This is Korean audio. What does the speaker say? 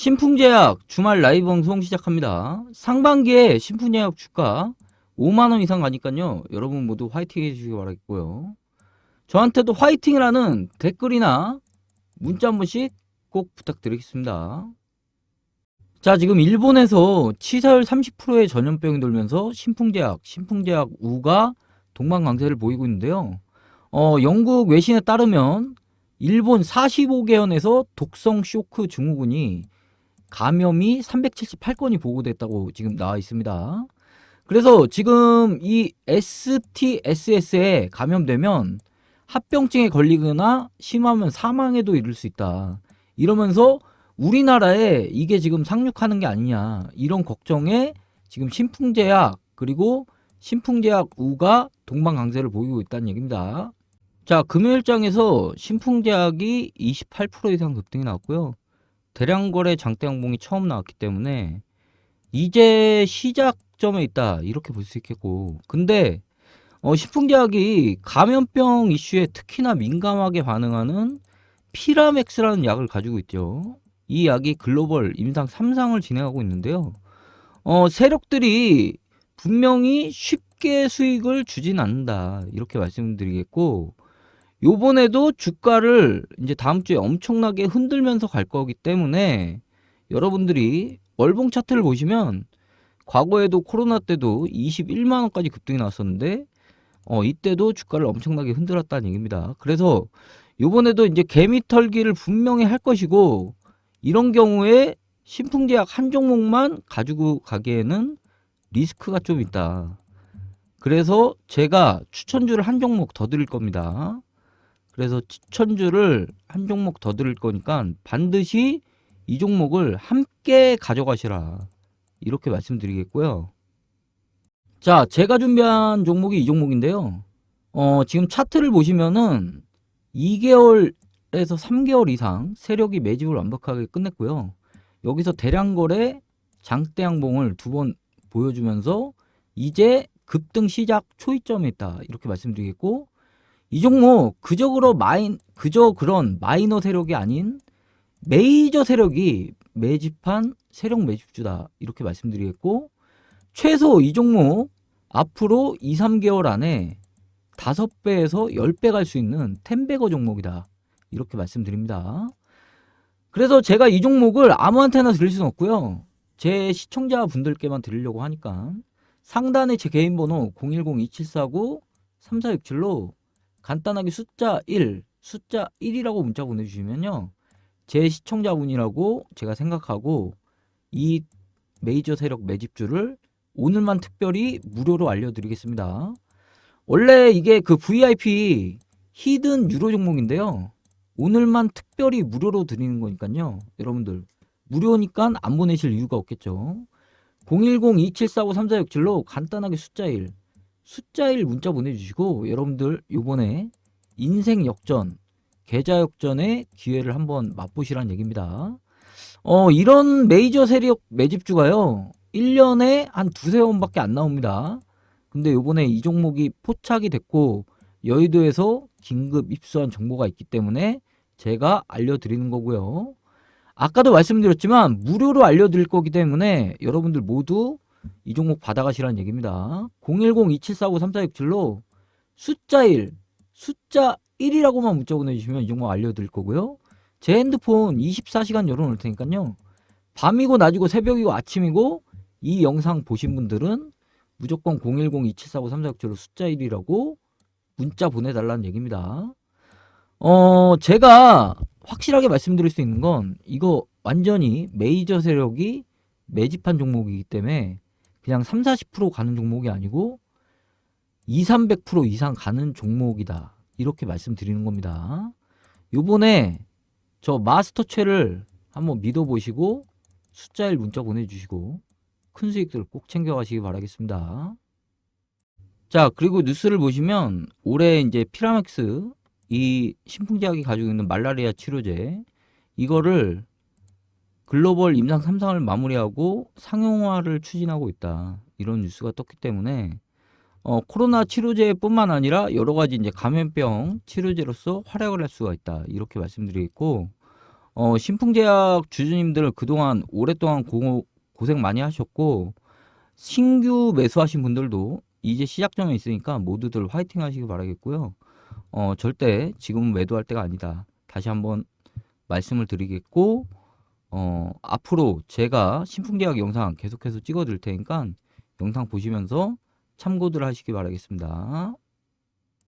신풍제약 주말 라이브 방송 시작합니다. 상반기에 신풍제약 주가 5만원 이상 가니까요. 여러분 모두 화이팅 해주시기 바라겠고요. 저한테도 화이팅이라는 댓글이나 문자 한 번씩 꼭 부탁드리겠습니다. 자, 지금 일본에서 치사율 30%의 전염병이 돌면서 신풍제약, 신풍제약 우가 동반 강세를 보이고 있는데요. 어, 영국 외신에 따르면 일본 45개현에서 독성 쇼크 증후군이 감염이 378건이 보고됐다고 지금 나와 있습니다. 그래서 지금 이 STSS에 감염되면 합병증에 걸리거나 심하면 사망에도 이를 수 있다. 이러면서 우리나라에 이게 지금 상륙하는 게 아니냐. 이런 걱정에 지금 신풍제약 그리고 신풍제약 우가 동반 강세를 보이고 있다는 얘기입니다. 자, 금요일장에서 신풍제약이 28% 이상 급등이 나왔고요. 대량거래 장대양봉이 처음 나왔기 때문에 이제 시작점에 있다 이렇게 볼 수 있겠고 근데 어, 신풍제약이 감염병 이슈에 특히나 민감하게 반응하는 피라맥스라는 약을 가지고 있죠. 이 약이 글로벌 임상 3상을 진행하고 있는데요. 어, 세력들이 분명히 쉽게 수익을 주진 않는다 이렇게 말씀드리겠고 요번에도 주가를 이제 다음 주에 엄청나게 흔들면서 갈 거기 때문에 여러분들이 월봉 차트를 보시면 과거에도 코로나 때도 21만 원까지 급등이 나왔었는데 어 이때도 주가를 엄청나게 흔들었다는 얘기입니다. 그래서 요번에도 이제 개미 털기를 분명히 할 것이고 이런 경우에 신풍제약 한 종목만 가지고 가기에는 리스크가 좀 있다. 그래서 제가 추천주를 한 종목 더 드릴 겁니다. 그래서 추천주를 한 종목 더 드릴 거니까 반드시 이 종목을 함께 가져가시라. 이렇게 말씀드리겠고요. 자, 제가 준비한 종목이 이 종목인데요. 어, 지금 차트를 보시면은 2개월에서 3개월 이상 세력이 매집을 완벽하게 끝냈고요. 여기서 대량 거래 장대 양봉을 두 번 보여주면서 이제 급등 시작 초이점에 있다. 이렇게 말씀드리겠고 이 종목 그저 그러 마인 그저 그런 마이너 세력이 아닌 메이저 세력이 매집한 세력 매집주다 이렇게 말씀드리겠고 최소 이 종목 앞으로 2, 3개월 안에 5배에서 10배 갈 수 있는 텐베거 종목이다 이렇게 말씀드립니다. 그래서 제가 이 종목을 아무한테나 드릴 수는 없고요. 제 시청자분들께만 드리려고 하니까 상단에 제 개인 번호 010-2749-3467로 간단하게 숫자 1, 숫자 1이라고 문자 보내주시면요. 제 시청자분이라고 제가 생각하고 이 메이저 세력 매집주를 오늘만 특별히 무료로 알려드리겠습니다. 원래 이게 그 VIP 히든 유로 종목인데요. 오늘만 특별히 무료로 드리는 거니까요. 여러분들 무료니까 안 보내실 이유가 없겠죠. 010-2745-3467로 간단하게 숫자 1 숫자 1 문자 보내주시고 여러분들 요번에 인생 역전 계좌 역전의 기회를 한번 맛보시라는 얘기입니다. 어, 이런 메이저 세력 매집주가요. 1년에 한 두세 번밖에 안 나옵니다. 근데 요번에 이 종목이 포착이 됐고 여의도에서 긴급 입수한 정보가 있기 때문에 제가 알려드리는 거고요. 아까도 말씀드렸지만 무료로 알려드릴 거기 때문에 여러분들 모두 이 종목 받아가시라는 얘기입니다. 010-2745-3467로 숫자 1, 숫자 1이라고만 문자 보내주시면 이 종목 알려드릴 거고요. 제 핸드폰 24시간 열어놓을 테니까요. 밤이고 낮이고 새벽이고 아침이고 이 영상 보신 분들은 무조건 010-2745-3467로 숫자 1이라고 문자 보내달라는 얘기입니다. 어, 제가 확실하게 말씀드릴 수 있는 건 이거 완전히 메이저 세력이 매집한 종목이기 때문에 그냥 3, 40% 가는 종목이 아니고 2, 300% 이상 가는 종목이다. 이렇게 말씀드리는 겁니다. 요번에 저 마스터체를 한번 믿어보시고 숫자 1 문자 보내주시고 큰 수익들 꼭 챙겨가시기 바라겠습니다. 자, 그리고 뉴스를 보시면 올해 이제 피라맥스 이 신풍제약이 가지고 있는 말라리아 치료제 이거를 글로벌 임상 3상을 마무리하고 상용화를 추진하고 있다. 이런 뉴스가 떴기 때문에 어, 코로나 치료제뿐만 아니라 여러 가지 이제 감염병 치료제로서 활약을 할 수가 있다. 이렇게 말씀드리겠고 어, 신풍제약 주주님들 그동안 오랫동안 고, 고생 많이 하셨고 신규 매수하신 분들도 이제 시작점에 있으니까 모두들 화이팅 하시기 바라겠고요. 어, 절대 지금은 매도할 때가 아니다. 다시 한번 말씀을 드리겠고 어, 앞으로 제가 신풍제약 영상 계속해서 찍어 드릴 테니까 영상 보시면서 참고들 하시기 바라겠습니다.